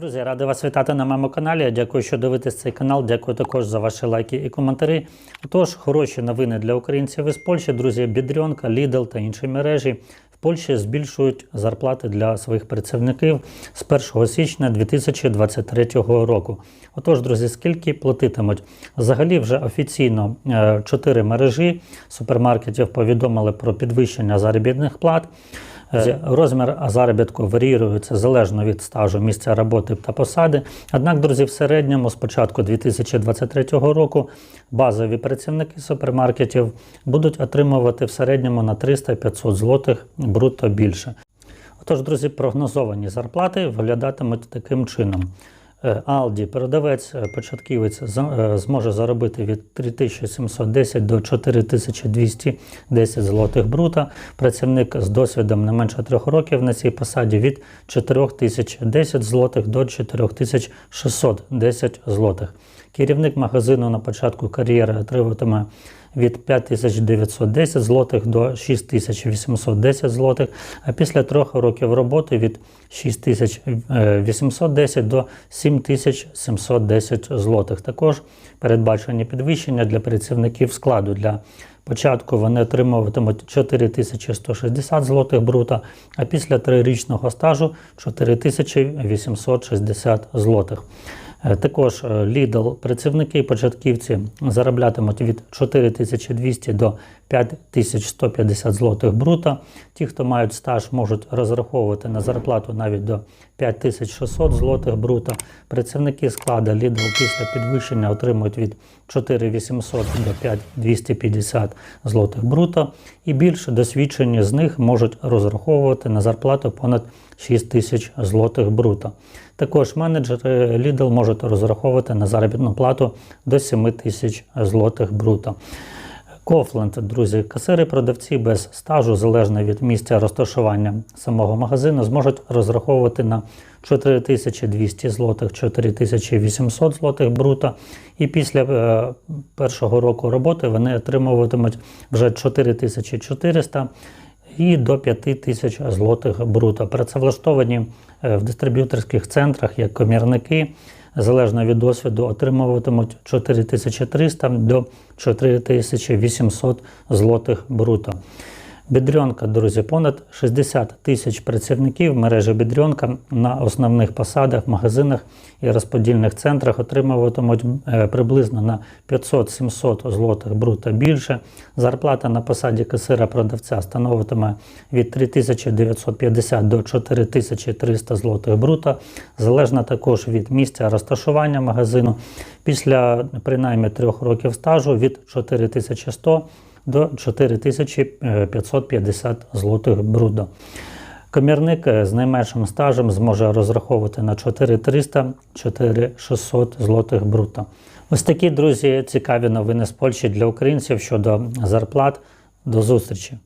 Друзі, радий вас вітати на моєму каналі. Дякую, що дивитесь цей канал. Дякую також за ваші лайки і коментарі. Отож, хороші новини для українців із Польщі. Друзі, Бідрьонка, Lidl та інші мережі в Польщі збільшують зарплати для своїх працівників з 1 січня 2023 року. Отож, друзі, скільки платитимуть? Взагалі, вже офіційно е, чотири мережі супермаркетів повідомили про підвищення заробітних плат. Е, Розмір заробітку варіюється залежно від стажу місця роботи та посади. Однак, друзі, в середньому з початку 2023 року базові працівники супермаркетів будуть отримувати в середньому на 300-500 злотих брутто більше. Отож, друзі, прогнозовані зарплати виглядатимуть таким чином. Е, Алді, продавець, е, початківець е, зможе заробити від 3710 до 4210 злотих брута. Працівник з досвідом не менше трьох років на цій посаді від 4010 злотих до 4610 злотих. Керівник магазину на початку кар'єри отримуватиме від 5910 злотих до 6810 злотих, а після трьох років роботи від 6810 до 7710 злотих. Також передбачені підвищення для працівників складу. Для початку вони отримуватимуть 4160 злотих брута, а після трирічного стажу 4860 злотих. Е, Також е, Lidl працівники і початківці зароблятимуть від 4200 до 5150 злотих брута. Ті, хто мають стаж, можуть розраховувати на зарплату навіть до 5600 злотих брута. Працівники складу Lidl після підвищення отримують від 4800 до 5250 злотих брута. І більш досвідчені з них можуть розраховувати на зарплату понад 6000 злотих брута. Також менеджери Lidl можуть розраховувати на заробітну плату до 7 тисяч злотих брута. Кофленд, друзі, касири, продавці без стажу, залежно від місця розташування самого магазину, зможуть розраховувати на 4200 злотих, 4800 злотих брута. І після е, першого року роботи вони отримуватимуть вже 4400 і до 5 тисяч злотих бруто. Працевлаштовані е, в дистриб'юторських центрах як комірники, залежно від досвіду, отримуватимуть 4300 до 4800 злотих бруто. Бідрьонка, друзі, понад 60 тисяч працівників мережі Бідрьонка на основних посадах, магазинах і розподільних центрах отримуватимуть е, приблизно на 500-700 злотих брута більше. Зарплата на посаді касира продавця становитиме від 3950 до 4300 злотих брута, залежно також від місця розташування магазину. Після принаймні трьох років стажу від 4100 до 4550 злотих бруто. Комірник е, з найменшим стажем зможе розраховувати на 4300-4600 злотих брута. Ось такі, друзі, цікаві новини з Польщі для українців щодо зарплат. До зустрічі!